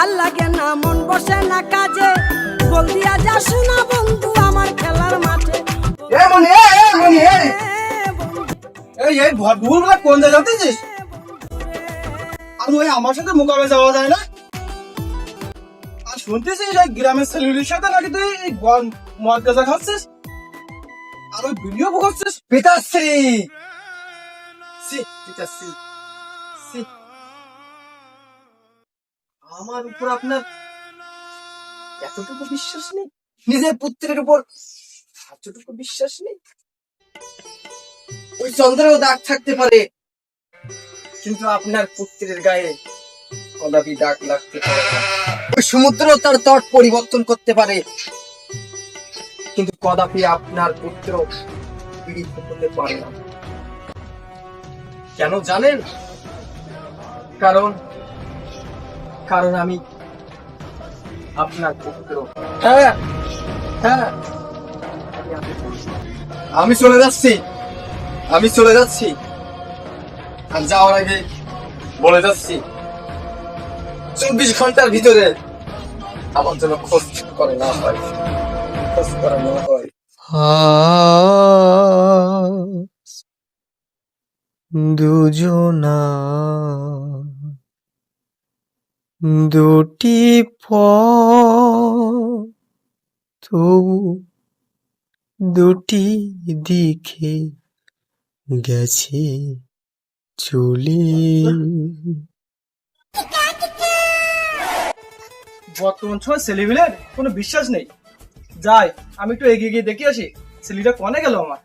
ভালো লাগে না মন বসে না কাজে। বল দিয়া যা শোনা বন্ধু আমার খেলার মাঠে। এ মনি এ এ মনি এ। এই এই ভুলগুলো কোন জায়গা আর ওই আমার সাথে মোকাবে যাওয়া যায় না? আর শুনতেছিস এই গ্রামের ছেলেগুলির সাথে নাকি তুই মদ গাঁজা খাচ্ছিস? আর ওই ভিডিও করছিস? পিতাশ্রী। সি পিতাশ্রী। সি। আমার উপর আপনার এতটুকু বিশ্বাস নেই? নিজের পুত্রের উপর এতটুকু বিশ্বাস নেই? ওই চন্দ্রেও দাগ থাকতে পারে, কিন্তু আপনার পুত্রের গায়ে কদাপি দাগ লাগতে পারে ওই সমুদ্র তার তট পরিবর্তন করতে পারে, কিন্তু কদাপি আপনার পুত্র পীড়িত করতে পারে না। কেন জানেন? কারণ কারণ আমি আপনার পুত্র হ্যাঁ হ্যাঁ আমি আমি চলে যাচ্ছি। আমি চলে যাচ্ছি। আর যাওয়ার আগে বলে যাচ্ছি, চব্বিশ ঘণ্টার ভিতরে আমার জন্য খোঁজ করে না হয়। খোঁজ করে না হয়। দুজনা দুটি তবু দুটি দিকে গেছে চলে। বর্তমান সময় ছেলেগুলোর কোনো বিশ্বাস নেই। যাই, আমি একটু এগিয়ে গিয়ে দেখে আসি, ছেলেটা কনে গেল আমার?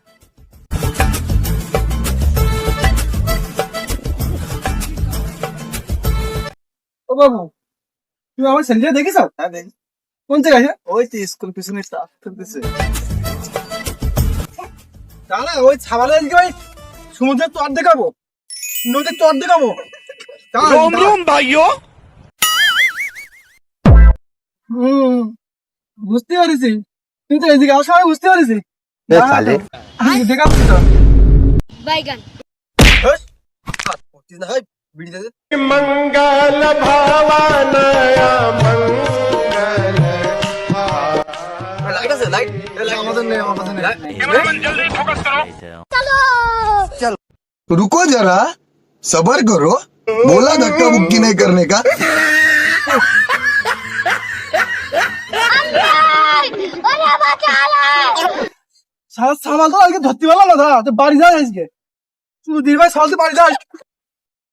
বাবু তুমি আমার ছেলেটা দেখেছ? হ্যাঁ দেখ। কোন জায়গায় ওই তো স্কুল পিছনে করতেছে দাঁড়া ওই ছাবালে ভাই সমুদ্রের তর দেখাবো। নদীর তর দেখাবো। রোম রোম হুম বুঝতে পারিছি। কিন্তু এদিকে আসার সময় বুঝতে পারিছি? দেখাচ্ছি তো। বাইগান। হেস, হাত পড়তিস না, হেই, বিড়ি দে দে। এ, লাইট আছে, লাইট? এ, লাইট আমাদের নেই, আমার কাছে নেই। रुको जरा सबर करो बोला धक्का मुक्की नहीं करने का সারা সামাল তো আজকে ধরতে পারলাম না দাদা তো বাড়ি যাস আজকে তুই দিদি ভাই সামাল তো বাড়ি যাস